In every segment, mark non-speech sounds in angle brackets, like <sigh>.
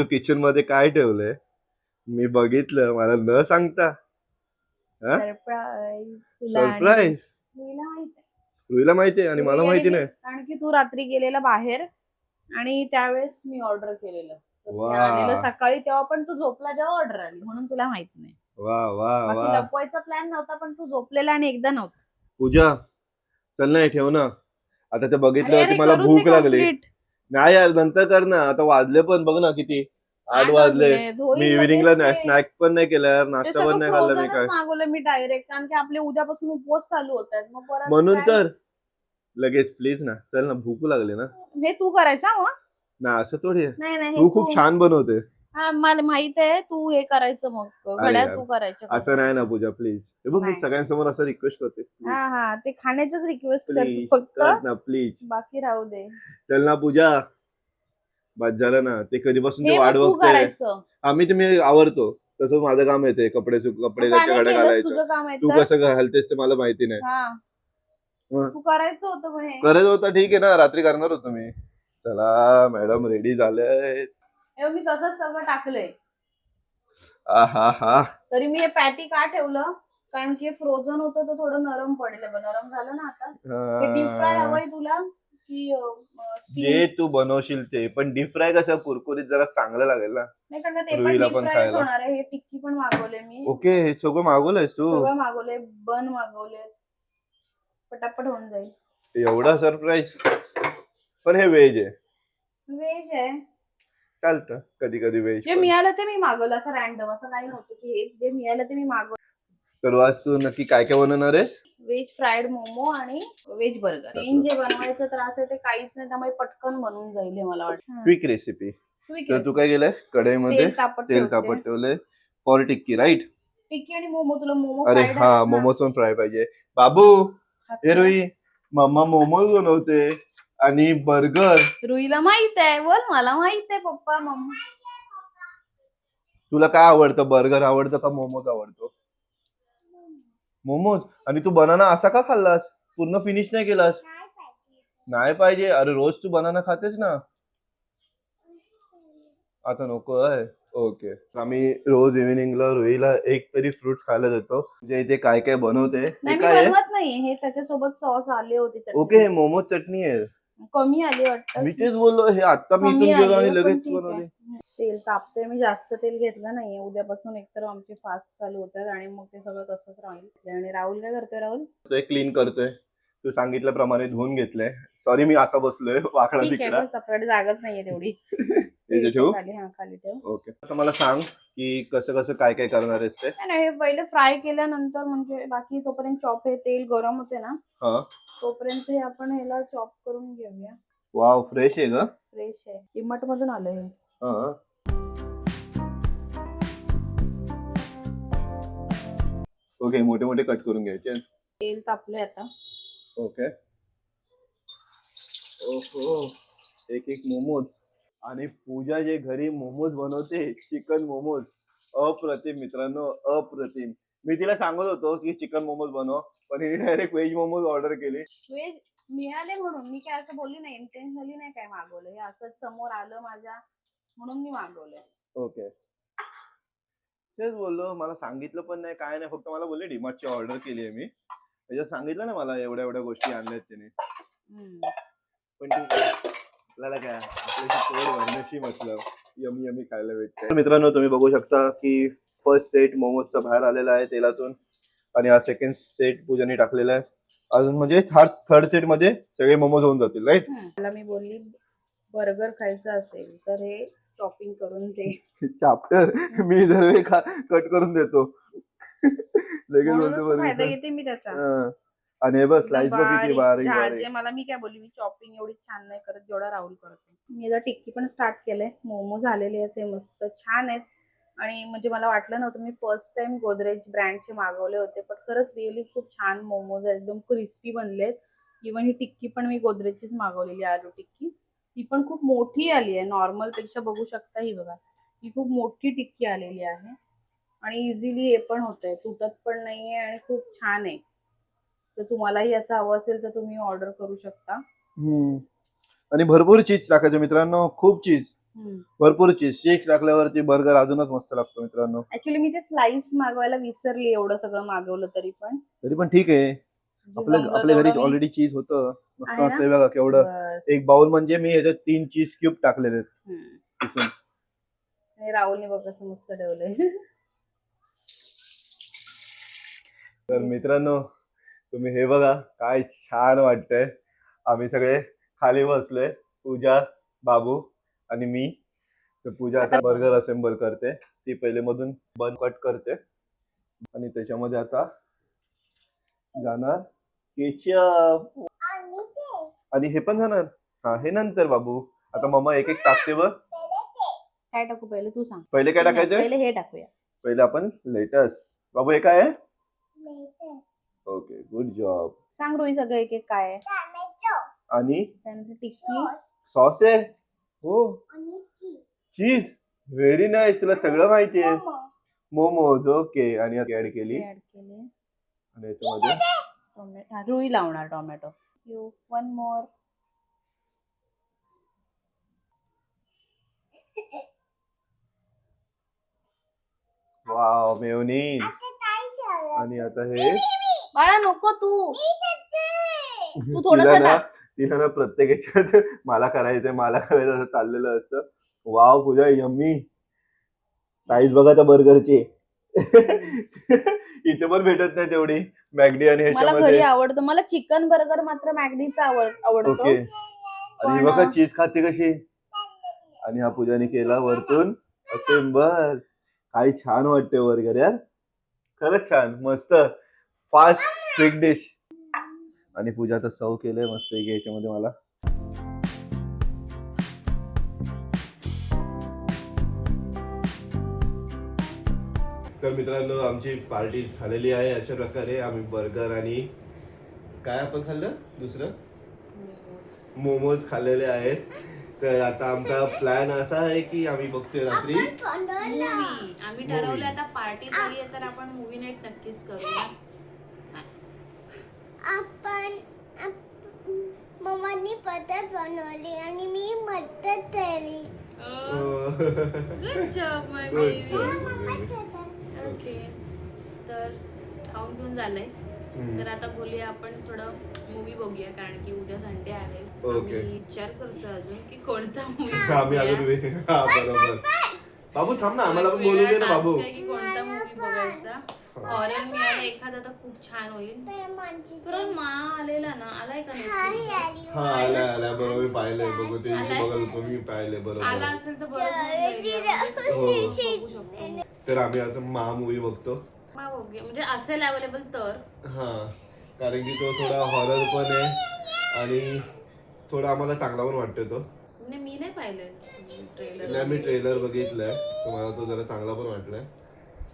तू किचनमध्ये काय ठेवलंय? मी बघितलं मला न सांगता? सरप्राईज तुला आणि सरप्राईज? तुला माहीत आहे. रुईला माहितीये आणि मला माहिती नाही. कारण की तू रात्री गेलेला बाहेर आणि त्यावेळेस मी ऑर्डर केलेलं. तर ते वा. आलेलं सकाळी तेव्हा पण तू झोपला जेव्हा ऑर्डर आली म्हणून तुला माहीत नाही. वा वा बाकी वा लपवायचा प्लॅन नव्हता पण तू झोपलेला आणि एकदा नव्हता. पूजा चल नाही ठेव ना. आता ते अरे, बघितलं अरे, मला करून भूक लागली. complete. नाही यार नंतर कर ना. आता वाजले पण बघ ना किती. आठ वाजले. मी इव्हिनिंगला. स्नॅक पण नाही केलं यार नाश्ता पण नाही खाल्लं मी काय मागवलं मी डायरेक्ट कारण की आपले उद्यापासून उपवास चालू होत आहेत मग परत म्हणून तर. लगेच प्लीज ना. चल ना भूक लागली ना. हे तू करायचा ना असं थोडी आहे. नाही नाही हे तू खूप छान बनवते. हा मला माहीत आहे तू हे करायचं मग. घड्या यार. तू करायचं असं नाही ना पूजा प्लीज हे बघ मी नाही. सगळ्यांसमोर असं रिक्वेस्ट करते. हा हा ते खाण्याचंच रिक्वेस्ट कर तू प्लीज फक्त. कर ना प्लीज बाकी राहू दे. चल ना पूजा. बस झालं ना. ते कधीपासून ते हे वाट मग तू बघते करायचं. आम्ही ते मी आवरतो. तसं माझं काम येते कपडे सु- कपडे त्याच्या गाड्या घालायचं. तुझं काम आहे तू तर? कसं घालतेस ते मला माहिती नाही. हा. मग? तू करायचं होतं पण हे. करत होता ठीक आहे ना. रात्री करणार होतो मी. चला मॅडम रेडी झाले हे मी तसंच सगळं टाकलंय. हा. तरी मी हे पॅटी का ठेवलं? कारण की फ्रोझन होतं तर थोडं नरम पडेल. बघ नरम झालं ना आता. डीप फ्राय हवंय तुला की अं, steam? जे तू बनवशील ते. पण डीप फ्राय कसं कुरकुरीत जरा चांगलं लागेल ना. नाही कारण का ते पण रुईला डीप पण फ्रायच खायला. होणार आहे. हे टिक्की पण मागवले मी. ओके हे सगळं मागवलंयस तू? सगळं मागवले बन मागवले पटापट होऊन जाईल. एवढा सरप्राईज पण हे व्हेज आहे. व्हेज आहे. चालतं कधी कधी व्हेज जे मिळालं ते मी मागवलं असं रॅन्डम असं काही नव्हतं की हे जे मिळालं ते मी मागवलं तर आज तू नक्की काय काय बनवणार आहेस? व्हेज फ्राईड मोमो आणि व्हेज बर्गर मेन जे बनवायचं त्रास आहे ते काहीच नाही त्यामुळे पटकन बनून जाईल हे मला वाटतं. क्विक रेसिपी तर आहे. तू काय केलंय? कढईमध्ये तेल तापत तेल ठेवते. तापत ठेवलंय. फॉर टिक्की राईट टिक्की आणि मोमो तुला मोमो अरे fried हा ना? मोमोज पण फ्राय पाहिजे. बाबू हे रोई मम्मा मोमोज बनवते. आणि बर्गर. रुईला माहीत आहे. बोल मला माहीत आहे पप्पा मम्मा. तुला काय आवडतं? बर्गर आवडतं का मोमोज आवडतो? मोमोज? आणि तू बनाना असा का खाल्लास? पूर्ण फिनिश नाही केलास? नाही पाहिजे. अरे रोज तू बनाना खातेस ना. आता नको आहे. ओके. आम्ही रोज इव्हिनिंगला रोईला एक तरी फ्रुट्स खायला देतो. जे इथे काय काय बनवते हे नाही मी काय आहे? बनवत नाही हे त्याच्यासोबत सॉस आले होते चटणी. ओके मोमोज चटणी आहे. कमी आली वाटतं. मी तेच बोललो हे आता मी कमी इथून गेलो आणि पण लगेच ठीक आहे. बनवली तेल तापते मी जास्त तेल घेतलं नाहीये. उद्यापासून एकतर आमचे फास्ट चालू होतात आणि मग ते सगळं तसंच राहील. आणि राहुल काय करतोय राहुल? ते क्लीन करतोय. तू सांगितल्याप्रमाणे धुवून घेतलंय. सॉरी मी असा बसलोय वाकडा ठीक आहे तिकडा. पण सेपरेट जागाच नाहीये तेवढी. <laughs> इथे ठेवू? खाली हा खाली ठेव. ओके. आता मला सांग की कसं कसं काय काय करणार आहेस ते? नाही, नाही हे पहिले फ्राय केल्यानंतर म्हणजे बाकी तोपर्यंत चॉप हे तेल गरम होते ना हा. तोपर्यंत हे आपण ह्याला चॉप करून घेऊया. वाव फ्रेश आहे ग. फ्रेश आहे. डिमट मधून आलं हे. हा. ओके मोठे मोठे कट करून घ्यायचे. तेल तापलंय आता. ओके. ओहो एक एक मोमोज. आणि पूजा जे घरी मोमोज बनवते चिकन मोमोज अप्रतिम मित्रांनो अप्रतिम. मी तिला सांगत होतो की चिकन मोमोज बनव पण हिने डायरेक्ट व्हेज मोमोज ऑर्डर केले. व्हेज मिळाले म्हणून. मी काय असं बोलली नाही इंटेन्शनली नाही काय मागवलं. हे असंच समोर आलं माझ्या म्हणून मी मागवलंय. ओके तेच बोललो मला सांगितलं पण नाही काय नाही फक्त मला बोलले डिमार्टची ऑर्डर केली आहे मी. त्याच्यात सांगितलं ना मला एवढ्या एवढ्या गोष्टी आणल्यात त्याने हम्म. पण ठीक आहे आपल्याला काय? आपल्याशी पोट भरण्याशी मतलब यमी यमी खायला भेटते मित्रांनो तुम्ही बघू शकता की फर्स्ट सेट मोमोजचा बाहेर आलेला आहे तेलातून आणि हा सेकंड सेट पूजाने टाकलेला आहे. अजून म्हणजे थर्ड थर्ड सेटमध्ये सगळे मोमोज होऊन जातील राईट. मला मी बोलली बर्गर खायचं असेल तर हे चॉपिंग करून ते चाप्टर <laughs> मी जर कट करून देतो. <laughs> लगेच बोलतो तो फायदा बरं घेते मी त्याचा. आणि स्लाइस बघ किती बारीक मला मी काय बोलली मी चॉपिंग एवढी छान नाही करत जेवढा राहुल करतो. मी आता टिक्की पण स्टार्ट केलंय. मोमो झालेले आहेत ते मस्त छान आहेत. आणि म्हणजे मला वाटलं नव्हतं मी फर्स्ट टाइम गोदरेज ब्रँडचे मागवले होते पण खरंच रिअली खूप छान मोमोज आहेत. एकदम क्रिस्पी बनलेत इवन ही टिक्की पण मी गोदरेजचीच मागवलेली आहे आलू टिक्की. ती पण खूप मोठी आली आहे. नॉर्मलपेक्षा बघू शकता ही बघा. ही खूप मोठी टिक्की आलेली आहे. आणि इझिली हे पण होत आहे तुटत पण नाहीये आणि खूप छान आहे. तर तुम्हालाही असं हवं असेल तर तुम्ही ऑर्डर करू शकता. हम्म. आणि भरपूर चीज टाकायचं मित्रांनो खूप चीज भरपूर चीज चीज टाकल्यावरती बर्गर अजूनच मस्त लागतो मित्रांनो. ऍक्च्युली मी ते स्लाइस मागवायला विसरली एवढं सगळं मागवलं तरी पण. तरी पण ठीक आहे. आपल्या जमलं आपल्या घरी तेवढं मी- ऑलरेडी चीज होतं. मस्त आहे ना? असं बघा केवढं. बस. एक बाउल म्हणजे मी ह्याच्यात तीन चीज क्यूब टाकलेले आहेत. हम्म. किसून. आणि राहुलने बघ कसं मस्त ठेवलंय. तर मित्रांनो तुम्ही हे बघा काय छान वाटतंय. आम्ही सगळे खाली बसलोय. पूजा बाबू आणि मी. तर पूजा आता बर्गर असेंबल करते. ती पहिले मधून बन कट करते. आणि त्याच्यामध्ये आता जाणार केचप आणि हे पण जाणार. हा हे नंतर बाबू. आता मम्मा एक एक टाकते बघ. काय टाकू पहिले? तू सांग. पहिले काय टाकायचं पहिले हे टाकूया. पहिले आपण लेटस बाबू हे काय आहे? ओके गुड जॉब सांग रोही सगळं एक एक काय आहे. आणि? त्यानंतर टिक्की. सॉस आहे? हो. चीज व्हेरी नाईस तुला सगळं माहिती आहे. मोमोज ओके आणि ऍड केली? ऍड केले. आणि याच्यामध्ये? टोमॅटो रुई लावणार tomato you one more wow mayonnaise आणि आता हे? बाळा नको तू. तू तिला थोडंसं ना. तिला ना प्रत्येक याच्यात मला करायचंय मला करायचं असं चाललेलं असतं. वाव पूजा यम्मी. साईज बघा त्या बर्गरची <laughs> इथे पण भेटत नाही तेवढी. मॅगडी आणि मला घरी ह्याच्यामध्ये आवडतं. मला चिकन बर्गर मात्र मॅगडीचा आवड आवडतो. ओके. आणि ही पण- बघा चीज खाते कशी? आणि हा पूजाने केला वरतून. असेंबल. काही छान वाटते बर्गर यार. खरंच छान. मस्त. Fast quick dish. आणि पूजा तर सर्व केलंय मस्त एक याच्यामध्ये मला. तर मित्रांनो आमची पार्टी झालेली आहे अशा प्रकारे. आम्ही बर्गर आणि काय आपण खाल्लं? दुसरं? मोमोज खाल्लेले आहेत. तर आता आमचा प्लॅन असा आहे की आम्ही बघतोय रात्री. मूवी आम्ही. ठरवलं आता पार्टी झाली आहे तर आपण मूवी नाईट नक्कीच करूया. आपण मम्मानी पद्धत बनवली आणि मी मदत केली. Good job my baby. Okay तर खाऊन घेऊन झालंय. हम्म. तर आता बोलूया आपण थोडं मूवी बघूया कारण की उद्या संडे आहे. आम्ही विचार करतो अजून की कोणता आम्ही अजून मूवी हा बाबू थांब ना आम्हाला पण बोलू दे ना बाबू. कोणता मूवी बघायचा? हॉरर मिळाला एखादा तर खूप छान होईल. तर मा आलेला ना आलाय का Netflix वर? हा आला आला बरोबर मी पाहिलंय बघू ते आलाय? बघत होतो मी पाहिलंय आला बरोबर असेल तर होईल area. हो. बघू शकतो. तर आम्ही आता मा मूवी बघतो. मा बघूया. म्हणजे असेल अवेलेबल तर. हा कारण की तो थोडा हॉरर पण आहे आणि थोडा आम्हाला चांगला पण वाटतोय तो. म्हणजे मी नाही पाहिलंय. ट्रेलर. नाही मी ट्रेलर बघितलाय. तुम्हाला तो जरा चांगला पण वाटलाय.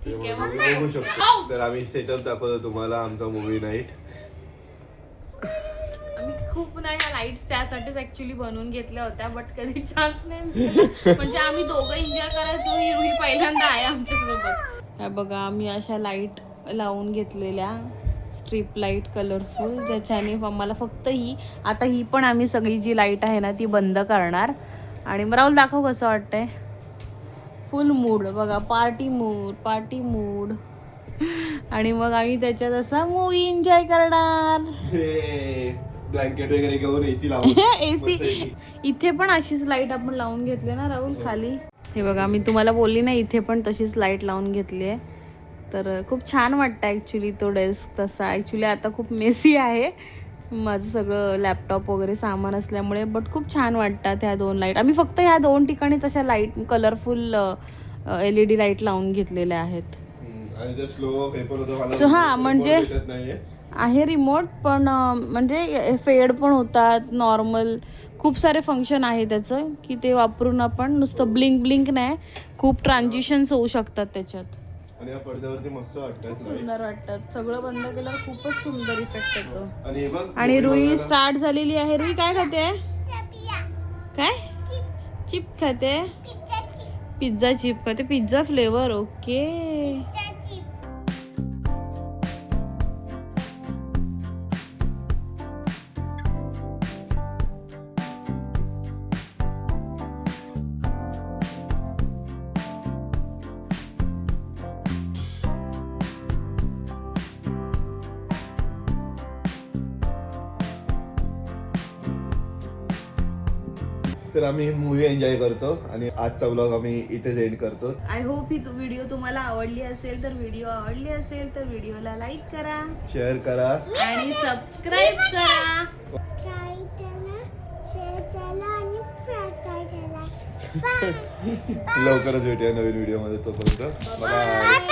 त्यामुळे तुम्ही बघू शकतो. तर आम्ही सेटअप दाखवतो तुम्हाला आमचा मूवी नाईट आम्ही खूप नाही लाईट्स त्यासाठीच ऍक्च्युली बनवून घेतल्या होत्या बट कधी चान्स नाही मिळाला. म्हणजे आम्ही दोघं एन्जॉय करायचो ही ही पहिल्यांदा आहे आमच्यासोबत. हा बघा आम्ही अशा लाइट लावून घेतलेल्या. स्ट्रीप लाइट कलरफुल ज्याच्याने आम्हाला फक्त ही आता ही पण आम्ही सगळी जी लाइट आहे ना ती बंद करणार. आणि राहुल दाखव कसं वाटतंय. फुल मूड बघा पार्टी मूड पार्टी मूड आणि मग आम्ही त्याच्यात असा मूवी एन्जॉय करणार. ब्लँकेट वगैरे घेऊन एसी लावून. <laughs> एसी इथे पण अशीच लाइट आपण लावून घेतली ना राहुल खाली. हे बघा मी तुम्हाला बोलली ना इथे पण तशीच लाइट लावून घेतली आहे. तर खूप छान वाटतं ॲक्च्युली तो डेस्क तसा. ॲक्च्युली आता खूप मेसी आहे. माझं सगळं लॅपटॉप वगैरे सामान असल्यामुळे बट खूप छान वाटतात ह्या दोन लाइट आम्ही फक्त ह्या दोन ठिकाणी तशा light colourful L E D light लावून घेतलेल्या आहेत. स्लो हे म्हणजे- आहे रिमोट पण म्हणजे फेड पण होतात नॉर्मल खूप सारे फंक्शन आहे त्याचं की ते वापरून आपण नुसतं ब्लिंक ब्लिंक नाही खूप ट्रान्झिशन्स होऊ शकतात त्याच्यात. आणि या पडद्यावरती मस्त खूप वाटतात सुंदर वाटतात सगळं बंद केल्यावर खूपच सुंदर इफेक्ट येतो. आणि हे बघ आणि रुई स्टार्ट झालेली आहे. रुई काय खाते? काय? चिप. खाते? Pizza chip. खाते. पिझ्झा फ्लेवर ओके तर आम्ही मूवी एन्जॉय करतो आणि आजचा ब्लॉग आम्ही इथेच एंड करतो. आय होप ही व्हिडिओ तुम्हाला आवडली असेल तर व्हिडिओ आवडली असेल तर व्हिडिओला लाईक करा. शेअर करा. आणि सबस्क्राईब करा. <laughs> लवकरच भेटूया नवीन व्हिडिओमध्ये तोपर्यंत. बाय